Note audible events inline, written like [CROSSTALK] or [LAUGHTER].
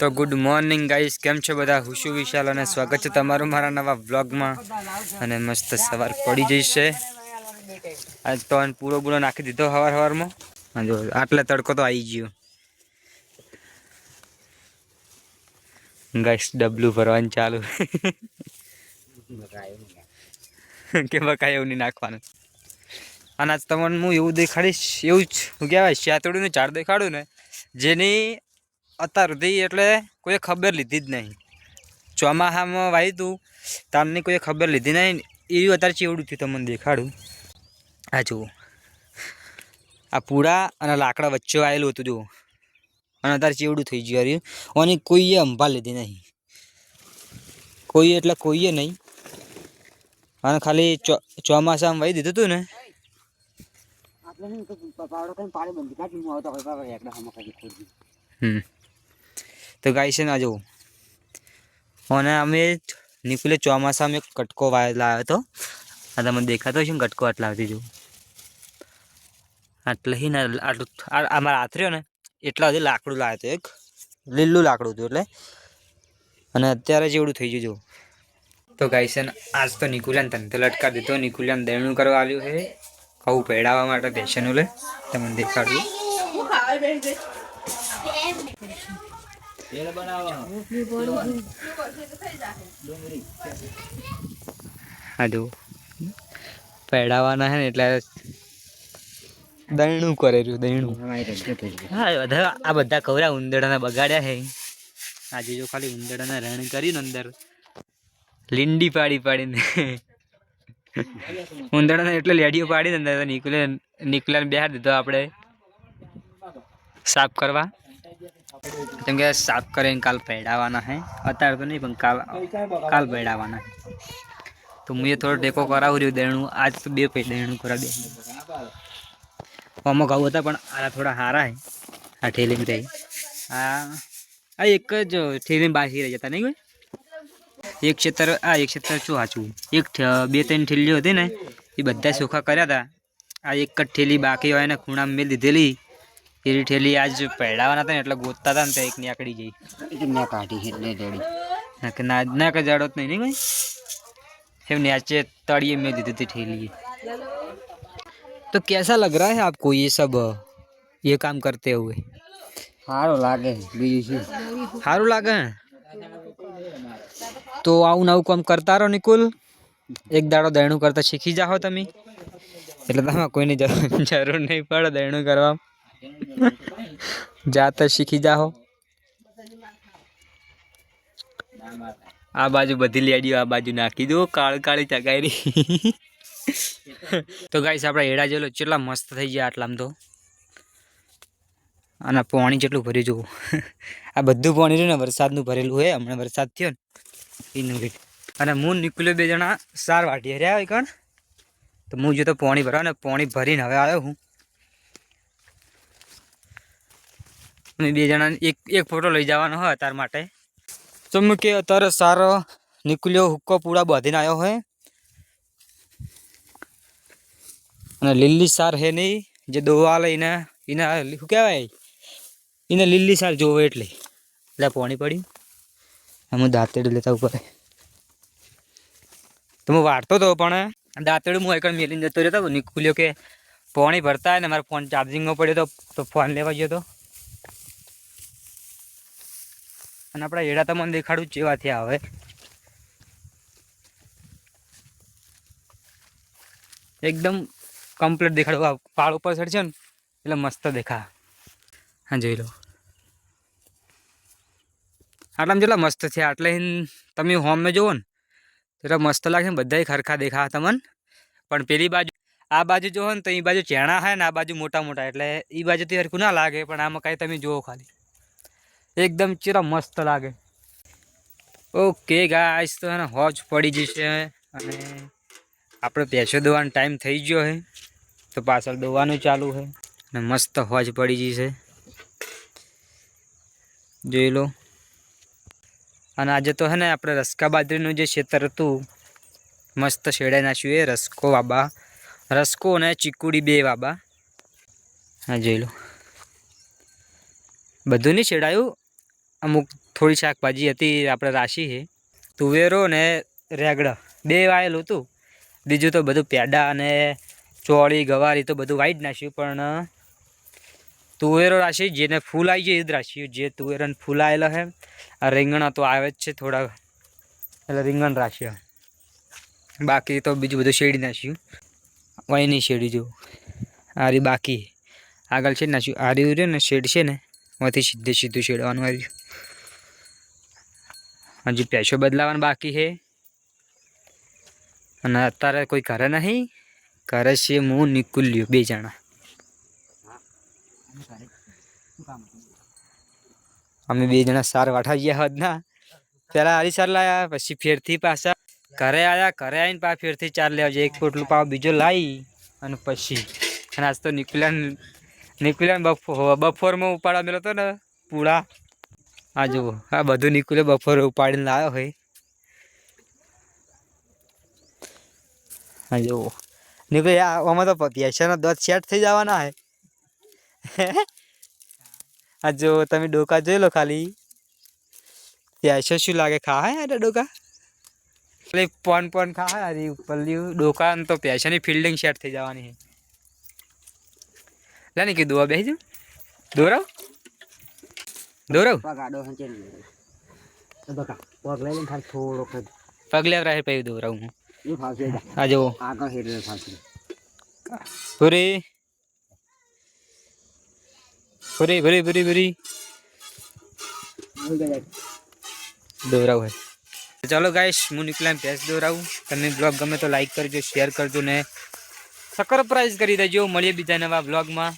તો good morning guys કેમ છો બધા? હુશુ વિશાલ અને સ્વાગત છે તમારું મારા નવા વ્લોગમાં અને મસ્ત સવાર પડી જશે આજ તો પૂરો પૂરો નાખી દીધો સવાર સવારમાં આટલે તડકો તો આવી ગયો. ગાઈસ ડબલું ભરવાનું ચાલુ. [LAUGHS] કે બકાય એવું નહીં નાખવાનું. અને આજ તમને હું એવું દેખાડીશ, એવું જ હું કહેવાય, શિયાતોડીનું ઝાડ દેખાડું ને, જેની અત્યાર સુધી એટલે કોઈ ખબર લીધી જ નહીં. ચોમાસામાં વાવ્યું હતું તારની કોઈ ખબર લીધી નહીં. એવું અત્યારે ચેવડું થયું તમને દેખાડું. આ જુઓ. આ પૂળા અને લાકડા વચ્ચે આવેલું હતું જુઓ. અને અત્યારે ચેવડું થઈ ગયું રહ્યું અને કોઈએ અંભાળ લીધી નહીં. કોઈએ એટલે કોઈએ નહીં. અને ખાલી ચોમાસામાં વાવી દીધું હતું ને. હમ. તો ગાય છે ને જુઓ. અને અમે નીકળે ચોમાસામાં એક કટકો વાય લાવ્યો હતો. આ તમને દેખાતો છે ને, કટકો આટલા આવતી જુઓ. આટલે હી ને, આટલું અમારા હાથ રહ્યો ને, એટલા સુધી લાકડું લાવ્યો હતો, એક. લીલું લાકડું હતું એટલે. અને અત્યારે જેવડું થઈ ગયું જો તો ગાય છે ને, આજ તો નિકુલાન તને તો લટકા દીધો નિકુલિયાન દેણું કરવા આવ્યું છે. કહું પહેડાવવા માટે પેશનું લે. તમને દેખાડું. જો પેડાવાના હે ને એટલે દયણું કરેલું દહીણું હા આ બધા કવરા ઉંદરડાના બગાડ્યા હે આજે જો ખાલી ઉંદરડાના રણ કર્યું ને અંદર. લીંડી પાડી પાડીને. ઉંદરડાને એટલે લેડીઓ પાડીને અંદર નીકળે નીકળ્યાને બેહાર દીધો આપણે. સાફ કરવા. કેમ કે સાફ કરીને કાલ પેડાવાના હે અત્યારે તો નહીં પણ કાલ કાલ પેડાવાના હે તો હું એ થોડો ટેકો કરાવું રહ્યું દેણું આજ તો બે પૈ દેણું કરાવી દે આમાં ઘઉં હતા પણ આ થોડા સારા હે આ ઠેલિંગ રહી આ આ એક જ ઠેલિંગ બાકી રહી જતા નહીં કોઈ એક ક્ષેત્ર આ એક ક્ષેત્ર શું સાચું એક ઠ- બે ત્રણ ઠેલીઓ હતી ને એ બધા સોખા કર્યા હતા આ એક જ ઠેલી બાકી હોય ને ખૂણામાં મેં લીધેલી એની ઠેલી આજ પહેરાવાના હતા ને એટલે ગોતતા હતા ને તો એક નીકળી ગઈ ના કે ના ના કે જાડો જ નહીં નહીં કોઈ એમ नीचे तड़िए में दी थी ठेली तो कैसा लग रहा है आपको ये सब ये काम करते हुए સારું લાગે બીજું શું સારું લાગે ને તો આવું નવું કામ કરતા રહો નિકુલ એક દાડો દયણું કરતા શીખી જાઓ તમે એટલે તમે કોઈની જરૂર જરૂર નહીં પડે દયણું કરવા જાતે શીખી જાઓ આ બાજુ બધી લેડીઓ આ બાજુ નાખી દો, કાળ કાળી ચગાયરી તો ગાઈસ આપણા એડા જેલો કેટલા મસ્ત થઈ ગયા આટલામાં તો. અને પાણી જેટલું ભર્યું જુઓ. આ બધું પાણી રહ્યું ને, વરસાદનું ભરેલું હોય હમણાં વરસાદ થયો ને, એનું રીત અને હું નીકળ્યો બે જણા, સાર વાટી રહ્યા હોય કણ? તો હું જો તો પાણી ભરાવ ને, પાણી ભરીને હવે આવ્યો હું. અમે બે જણા એક એક ફોટો લઈ જવાનો હોય તાર માટે. તો મેં કે અત્યારે સારો નીકળ્યો હુક્કો પૂરા બાંધીને આવ્યો હોય. અને લીલી સાર હે નહીં જે દોવા લઈને એને શું કહેવાય? એને લીલી સાર જોવે એટલે. એટલે પોણી પડ્યું હું દાંતેડું લેતા ઉપર. તો હું? વાળતો હતો પણ દાંતેડું હું એક મેલીને જતો રહેતો નીકળ્યો કે પોણી ભરતા ને મારો ફોન ચાર્જિંગમાં પડ્યો તો તો ફોન લેવા ગયો તો. અને આપણા એડા તમને દેખાડું ચેવા થયા હવે એકદમ કમ્પ્લીટ દેખાડું. પાળ ઉપર ચડશે ને, એટલે મસ્ત દેખા હા, જોઈ લો. આટલામાં જેટલા મસ્ત થયા એટલે તમે હોમમાં જુઓ ને એટલે મસ્ત લાગે ને, બધાય ખરખા દેખા તમને. પણ પેલી બાજુ, આ બાજુ જુઓ ને, તો એ બાજુ ચેણા હોય ને, આ બાજુ મોટા મોટા, એટલે એ બાજુથી હરખું ના લાગે, પણ આમાં કાંઈ તમે જુઓ ખાલી. એકદમ ચીરા મસ્ત લાગે. ઓકે ગાઈસ તો એને હોજ પડી જશે અને આપણે પેસો દોવાનો ટાઈમ થઈ ગયો છે. તો પાછળ દોવાનું ચાલુ છે. અને મસ્ત હોજ પડી જશે. જોઈ લો. અને આજે તો હે ને આપણે રસકા બાજરીનું જે ખેતર હતું, મસ્ત શેડાઈ નાખ્યું એ રસકો વાબા. રસકો અને ચીકુડી બે વાબા. હા, જોઈ લો. બધું નહીં શેડાયું અમુક થોડી શાકભાજી હતી આપણે રાશી છે. તુવેરો ને રેગડા, બે વાયેલું હતું. બીજું તો બધું પેડા અને ચોળી, ગવારી તો બધું વાઈ જ નાખ્યું, પણ, તુવેરો રાશિ જેને ફૂલ આવી જાય એ જ રાશી જે તુવેરાને ફૂલ આવેલા છે, આ રીંગણા તો આવે જ છે થોડા, એટલે રીંગણ રાશી બાકી તો બીજું બધું શેડી નાખ્યું. વાયની શેડી જો, આરી બાકી. આગળ છે નાખ્યું, આરી રહ્યું ને શેડ છે ને એમાંથી સીધે સીધું છેડવાનું આવ્યું. હજી પૈસો બદલાવાનો બાકી છે. અને અત્યારે કોઈ ઘરે નહીં. ઘરે છે હું, નિકુલ્યો, બે જણા. અમે બે જણા સાર વાઠા ગયા હોત ના. પેલા હારી સાર લાયા, પછી ફેરથી પાછા. ઘરે આયા, ઘરે આવીને પાછા ફેરથી ચાર લેવા જાય એક પોટલું પાવ બીજો લાવી અને પછી. અને આજ તો નીકળ્યા નીકળ્યા બફોર બફોરમાં ઉપાડા મેલો હતો ને પૂળા. આ જુઓ, આ બધું નીકળ્યું, બફોર ઉપાડીને લાવ્યો હોય હા જુઓ. નીકળે આમાં તો પૈસાનો દોત સેટ થઈ જવાના હે. આ જો તમે ડોકા જોઈ લો ખાલી. પૈસો શું લાગે? ખા હે ડોકા? એટલે પોન પોન ખા હે અરે ઉપરલી ડોકા તો પૈસાની ફિલ્ડિંગ સેટ થઈ જવાની છે લે ને કીધું આ બેસી દોરાવ? દોરાવ? પગલે રહે પછી દોરાવ હું. આ જો. આગળ હેડે ફાવશે પૂરી પૂરી પૂરી પૂરી પૂરી દોરાવ હે. ચાલો ગાઈશ હું નીકળ્યા ભેંસ દોરાવું. તમે બ્લોગ ગમે તો લાઈક કરજો શેર કરજો ને સરપ્રાઈઝ કરી દેજો. મળીએ બીજા નવા બ્લોગમાં